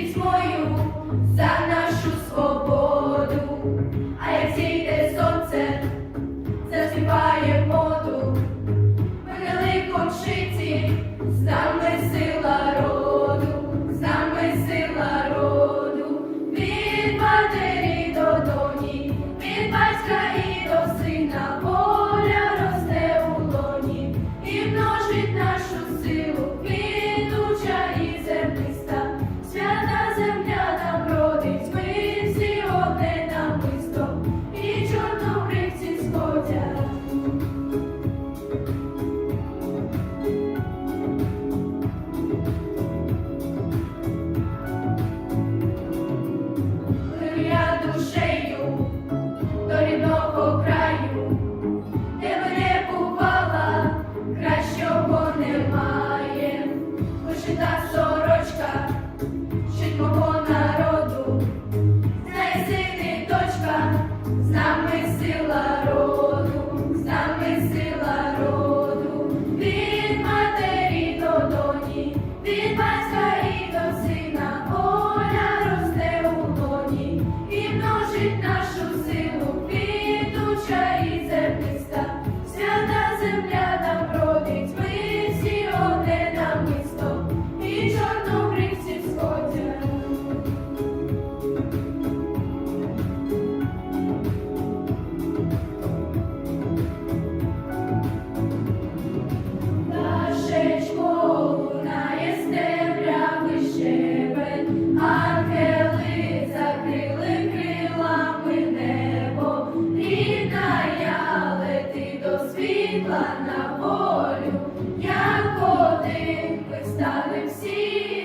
пітьмою за нашу свободу, а як зійде сонце, заспіває моду, ми на ликом сил. по краю, де б не бувала, кращого немає, пошита сорочка, щить народу, знай сини дочка, роду, з роду, від матері до доні, від батька і до сина, поля росте у доні і множить нашу. світла на волю, як один, ми стали всі.